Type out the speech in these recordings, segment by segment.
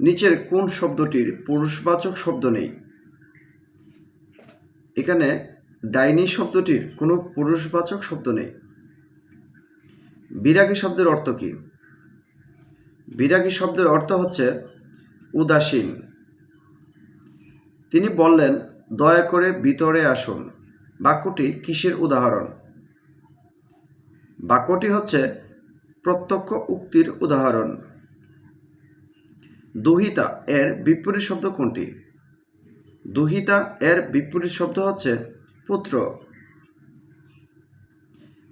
নিচের কোন শব্দটির পুরুষবাচক শব্দ নেই? এখানে ডাইনি শব্দটির কোনো পুরুষবাচক শব্দ নেই। বিরাগী শব্দের অর্থ কী? বিরাগী শব্দের অর্থ হচ্ছে উদাসীন। তিনি বললেন, দয়া করে ভিতরে আসুন। বাক্যটি কিসের উদাহরণ? বাক্যটি হচ্ছে প্রত্যক্ষ উক্তির উদাহরণ। দুহিতা এর বিপরীত শব্দ কোনটি? দুহিতা এর বিপরীত শব্দ হচ্ছে পুত্র।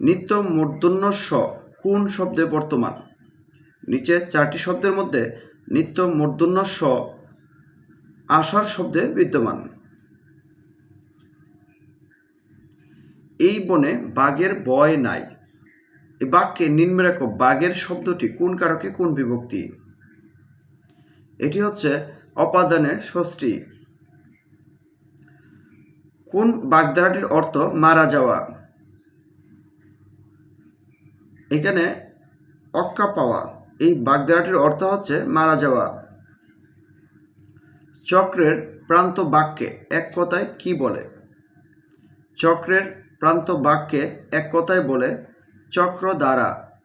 নিত্য মূর্ধন্য স কোন শব্দে বর্তমান? নিচে চারটি শব্দের মধ্যে নিত্য মূর্ধন্য স আশার শব্দে বিদ্যমান। এই বনে বাঘের বয় নাই। এই বাক্যে নিম্ন রেখো বাঘের শব্দটি কোন কারকে কোন বিভক্তি? এটি হচ্ছে অপাদানের ষষ্ঠী। কোন বাগধারাটির অর্থ মারা যাওয়া? এখানে অক্কা পাওয়া। এই বাগধারাটির অর্থ হচ্ছে মারা যাওয়া। চক্রের প্রান্ত বাক্যে এক কথায় কি বলে? চক্রের প্রান্ত বাক্যে এক কথায় বলে চক্র দ্বারা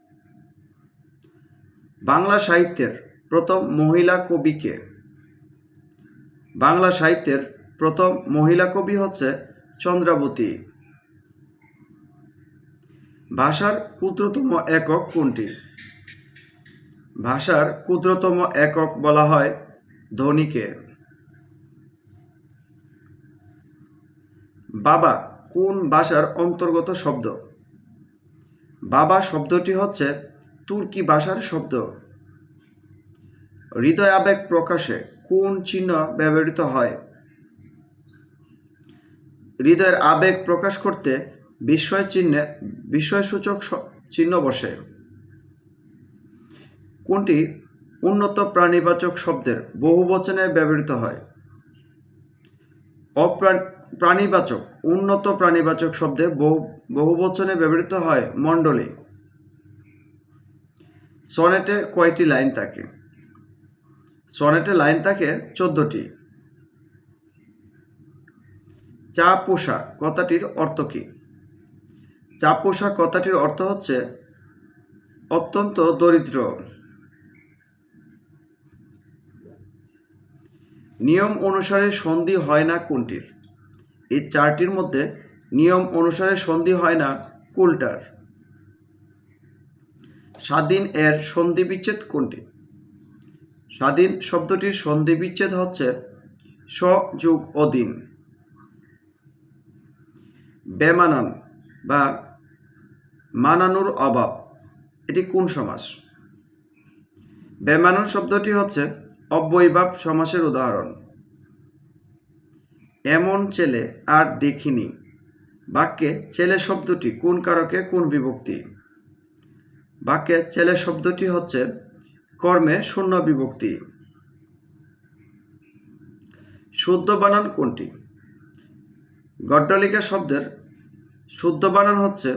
বাংলা সাহিত্যের প্রথম মহিলা কবিকে। বাংলা সাহিত্যের প্রথম মহিলা কবি হচ্ছে চন্দ্রাবতী। ভাষার ক্ষুদ্রতম একক কোনটি? ভাষার ক্ষুদ্রতম একক বলা হয় ধ্বনিকে। বাবা কোন ভাষার অন্তর্গত শব্দ? বাবা শব্দটি হচ্ছে তুর্কি ভাষার শব্দ। হৃদয় আবেগ প্রকাশে কোন চিহ্ন ব্যবহৃত হয়? হৃদয়ের আবেগ প্রকাশ করতে বিস্ময় চিহ্নে বিস্ময়সূচক চিহ্ন বসে। কোনটি উন্নত প্রাণীবাচক শব্দের বহুবচনে ব্যবহৃত হয়? অপ্রাণ, প্রাণীবাচক, উন্নত প্রাণীবাচক শব্দে বহু, বহুবচনে ব্যবহৃত হয় মণ্ডলী। সনেটে কয়টি লাইন থাকে? সনেটে লাইন থাকে চোদ্দটি। চা পোষা কথাটির অর্থ কী? চা পোষা কথাটির অর্থ হচ্ছে অত্যন্ত দরিদ্র। নিয়ম অনুসারে সন্ধি হয় না কোনটির? এই চারটির মধ্যে নিয়ম অনুসারে সন্ধি হয় না কুলটার। স্বাধীন এর সন্ধি বিচ্ছেদ কোনটি? স্বাধীন শব্দটির সন্ধি বিচ্ছেদ হচ্ছে স যুগ অধীন বেমানান বা মানানোর অভাব, এটি কোন সমাস? বেমানান শব্দটি হচ্ছে অব্যয়ভাব সমাসের উদাহরণ। এমন ছেলে আর দেখিনি। বাক্যে ছেলে শব্দটি কোন কারকে, কোন বিভক্তি? বাক্যে ছেলে শব্দটি হচ্ছে কর্মে শূন্য বিভক্তি। শুদ্ধ বানান কোনটি? গড্ডলিকা শব্দের শুদ্ধ বানান হচ্ছে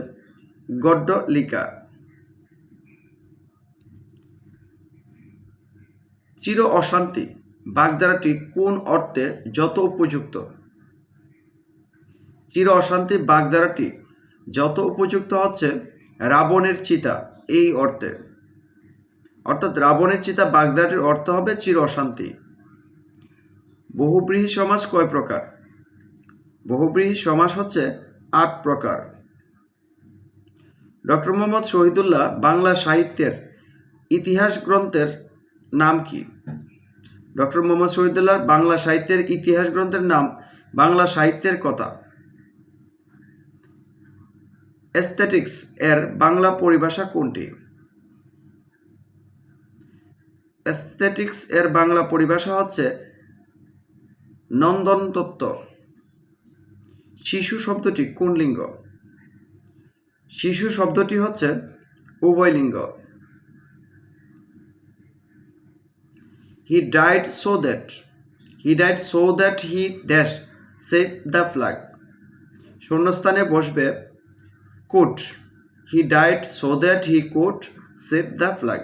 গড্ডলিকা। চির অশান্তি বাগধারাটি কোন অর্থে যত উপযুক্ত? চির অশান্তি বাগধারাটি যত উপযুক্ত হচ্ছে রাবণের চিতা, এই অর্থে। অর্থাৎ রাবণের চিতা বাগদাটির অর্থ হবে চির অশান্তি। বহুব্রীহী সমাজ কয় প্রকার? বহুব্রীহী সমাস হচ্ছে আট প্রকার। ডক্টর মোহাম্মদ শহীদুল্লাহ বাংলা সাহিত্যের ইতিহাস গ্রন্থের নাম কি? ডক্টর মোহাম্মদ শহীদুল্লাহর বাংলা সাহিত্যের ইতিহাস গ্রন্থের নাম বাংলা সাহিত্যের কথা। এস্থেটিক্স এর বাংলা পরিভাষা কোনটি? এস্থেটিক্স এর বাংলা পরিভাষা হচ্ছে নন্দন তত্ত্ব। শিশু শব্দটি কোন লিঙ্গ? শিশু শব্দটি হচ্ছে উভয় লিঙ্গ। He died so that he died so that he dash save the flag শূন্যস্থানে বসবে could he died so that he could save the flag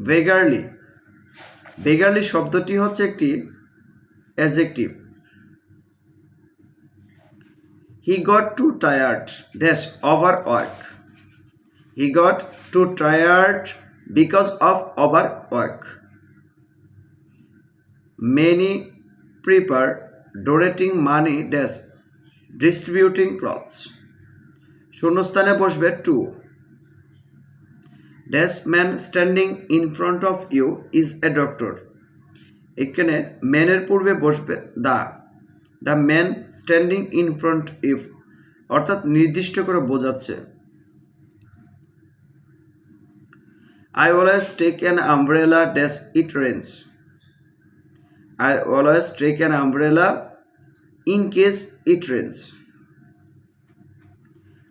beggarly beggarly শব্দটি হচ্ছে একটি adjective he got too tired dash over work he got too tired because of over work many prefer donating money dash distributing clothes শূন্যস্থানে বসবে to dash man standing in front of you is a doctor এখানে ম্যানের পূর্বে বসবে, the. The man standing in front if অর্থাৎ নির্দিষ্ট করে বোঝাচ্ছে। I always take an umbrella dash it rains I always take an umbrella in case it rains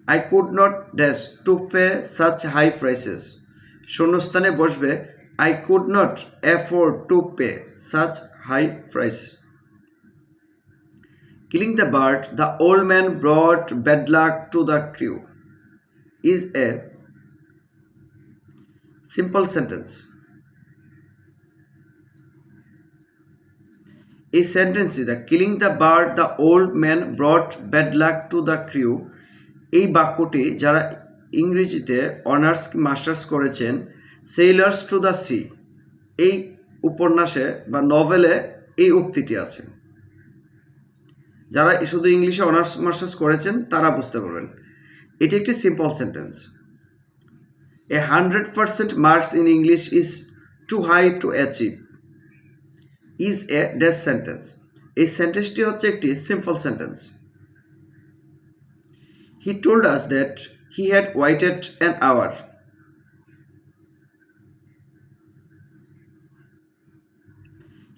I could not dash to pay such high prices শূন্যস্থানে বসবে I could not afford to pay such high price killing the bird the old man brought bad luck to the crew is a simple sentence এই সেন্টেন্সটি the killing the bird the old man brought bad luck to the crew এই বাক্যটি যারা ইংরেজিতে honours masters করেছেন সেইলার্স to the sea এই উপন্যাসে বা নভেলে এই উক্তিটি আছে। যারা শুধু ইংলিশে অনার্স মাস্টার্স করেছেন, তারা বুঝতে পারবেন। এটি একটি simple sentence a hundred percent marks in English is too high to achieve is a dress sentence এই সেন্টেন্সটি হচ্ছে একটি simple sentence he told us that he had waited an hour.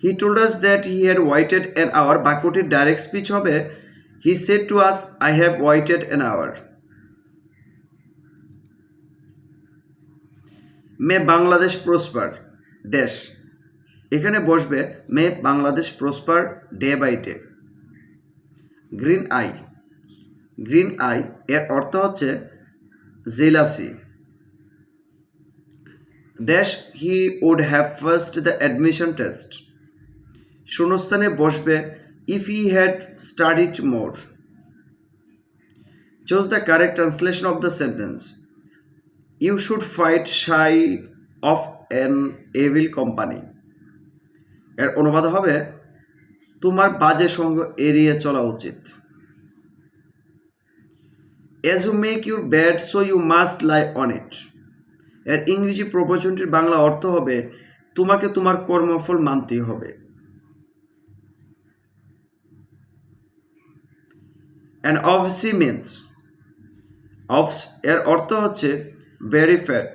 He told us that he had waited an hour. বাক্যটির direct speech হবে he said to us I have waited an hour may Bangladesh prosper dash এখানে বসবে, may Bangladesh prosper day by day. Green eye. Green eye এর অর্থ হচ্ছে jealousy dash he would have first the admission test শূন্যস্থানে বসবে if he had studied more choose the correct translation of the sentence you should fight shy of an evil company এর অনুবাদ হবে, তোমার বাজে সঙ্গ এড়িয়ে চলা উচিত। As you make your bed so you must lie on it এর ইংরেজি প্রবচনটির বাংলা অর্থ হবে, তোমাকে তোমার কর্মফল মানতেই হবে। অ্যান্ড অবসি মিনস অফস এর অর্থ হচ্ছে very fat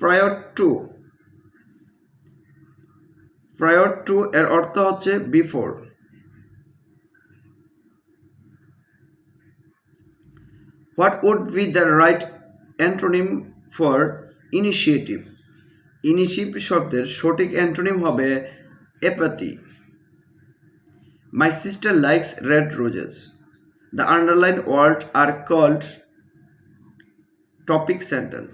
prior to prior to এর অর্থ হচ্ছে before what would be the right antonym for initiative? Initiative শব্দের সঠিক অ্যান্টোনিম হবে apathy my sister likes red roses the underline word are called topic sentence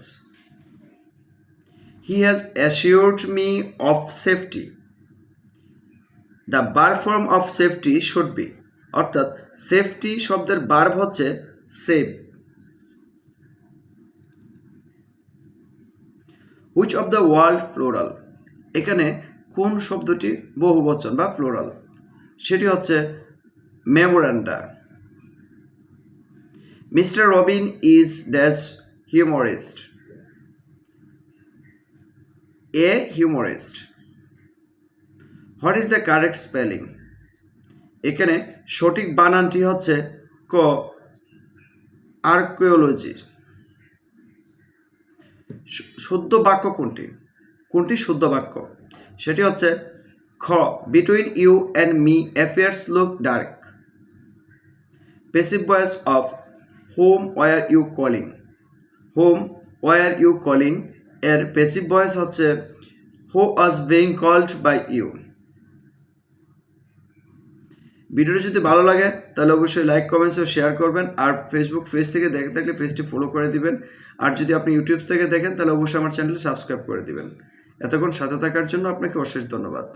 he has assured me of safety the bar form of safety should be অর্থাৎ safety শব্দের verb হচ্ছে safe which of the words plural এখানে কোন শব্দটি বহুবচন বা plural সেটি হচ্ছে memoranda mister Robin is dash humorist a humorist what is the correct spelling এখানে সঠিক বানানটি হচ্ছে ক আর্কিওলজি শুদ্ধ বাক্য কোনটি? কোনটি শুদ্ধ বাক্য? সেটি হচ্ছে, খ between you and me affairs look dark passive voice of whom were you calling whom were you calling এর পেসিভ ভয়েস হচ্ছে who was being called by you ভিডিওটি যদি ভালো লাগে, তাহলে অবশ্যই লাইক কমেন্টস ও শেয়ার করবেন। আর ফেসবুক পেজ থেকে দেখে থাকলে পেজটি ফলো করে দিবেন। আর যদি আপনি ইউটিউব থেকে দেখেন, তাহলে অবশ্যই আমার চ্যানেলটি সাবস্ক্রাইব করে দিবেন। এতক্ষণ সাথে থাকার জন্য আপনাকে অশেষ ধন্যবাদ।